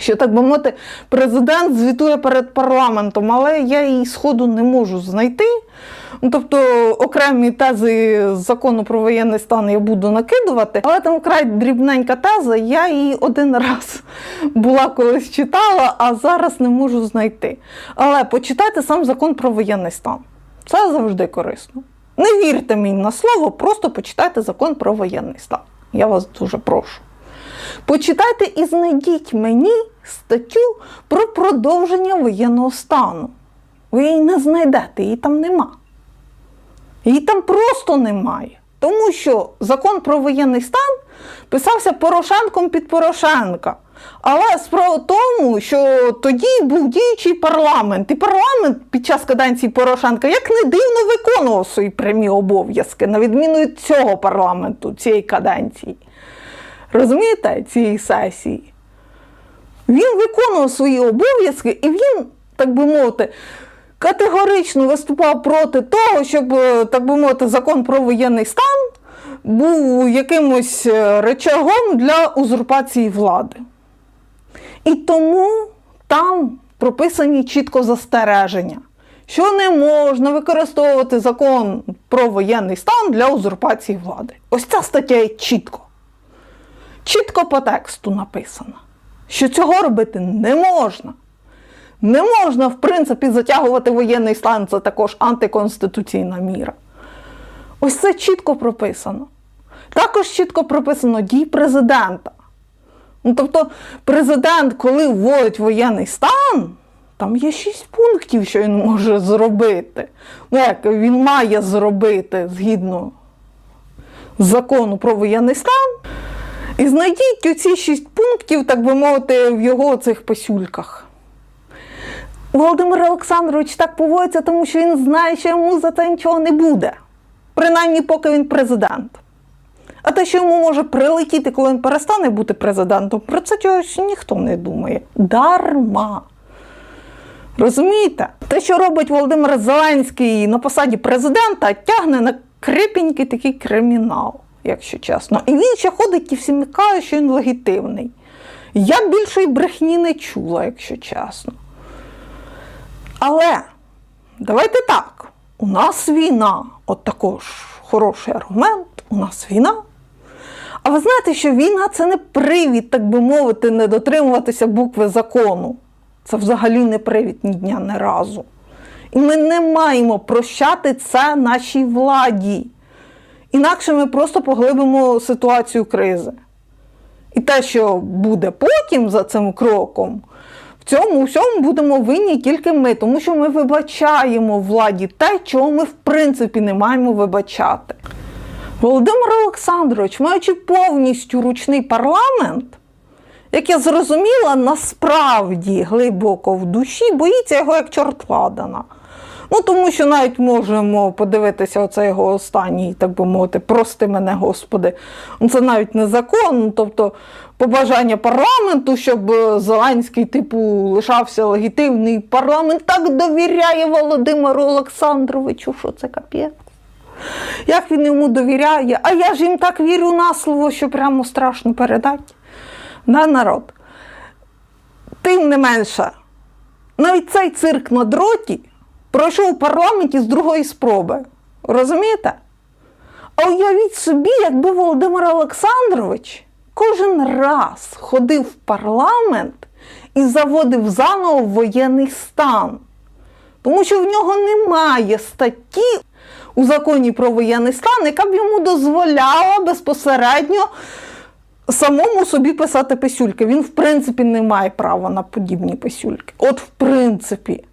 що так би мовити, президент звітує перед парламентом, але я її сходу не можу знайти. Ну, тобто окремі тези закону про воєнний стан я буду накидувати, але там вкрай дрібненька теза, я її один раз була колись читала, а зараз не можу знайти. Але почитайте сам закон про воєнний стан. Це завжди корисно. Не вірте мені на слово, просто почитайте закон про воєнний стан. Я вас дуже прошу. Почитайте і знайдіть мені статтю про продовження воєнного стану. Ви її не знайдете, її там нема. Її там просто немає. Тому що закон про воєнний стан писався Порошенком під Порошенка. Але справа в тому, що тоді був діючий парламент, і парламент під час каденції Порошенка, як не дивно, виконував свої прямі обов'язки, на відміну від цього парламенту, цієї каденції. Розумієте, цієї сесії? Він виконував свої обов'язки, і він, так би мовити, категорично виступав проти того, щоб, е, так би мовити, закон про воєнний стан був якимось е, речагом для узурпації влади. І тому там прописані чітко застереження, що не можна використовувати закон про воєнний стан для узурпації влади. Ось ця стаття є чітко. Чітко по тексту написано, що цього робити не можна. Не можна, в принципі, затягувати воєнний стан, це також антиконституційна міра. Ось це чітко прописано. Також чітко прописано дій президента. Ну, тобто, президент, коли вводить воєнний стан, там є шість пунктів, що він може зробити. Ну, як він має зробити згідно закону про воєнний стан. І знайдіть оці шість пунктів, так би мовити, в його цих писюльках. Володимир Олександрович так поводиться, тому що він знає, що йому за це нічого не буде. Принаймні, поки він президент. А те, що йому може прилетіти, коли він перестане бути президентом, про це чогось ніхто не думає. Дарма. Розумієте? Те, що робить Володимир Зеленський на посаді президента, тягне на крипенький такий кримінал, якщо чесно. І він ще ходить і всім каже, що він легітимний. Я більшої брехні не чула, якщо чесно. Але давайте так: у нас війна, от також хороший аргумент, у нас війна. А ви знаєте, що війна це не привід, так би мовити, не дотримуватися букви закону. Це взагалі не привід ні дня, ні разу. І ми не маємо прощати це нашій владі. Інакше ми просто поглибимо ситуацію кризи. І те, що буде потім за цим кроком, в цьому всьому будемо винні тільки ми, тому що ми вибачаємо владі те, чого ми в принципі не маємо вибачати. Володимир Олександрович, маючи повністю ручний парламент, як я зрозуміла, насправді глибоко в душі боїться його як чорт ладана. Ну, тому що навіть можемо подивитися оце його останній, так би мовити, прости мене, Господи. Ну, Це навіть не закон, тобто побажання парламенту, щоб Зеленський, типу, лишався легітимний. Парламент так довіряє Володимиру Олександровичу, що це капець. Як він йому довіряє, а я ж їм так вірю на слово, що прямо страшно передати. На народ. Тим не менше, навіть цей цирк на дроті пройшов парламенті з другої спроби. Розумієте? А уявіть собі, якби Володимир Олександрович кожен раз ходив в парламент і заводив заново воєнний стан. Тому що в нього немає статті у законі про воєнний стан, яка б йому дозволяла безпосередньо самому собі писати писюльки. Він, в принципі, не має права на подібні писюльки. От, в принципі.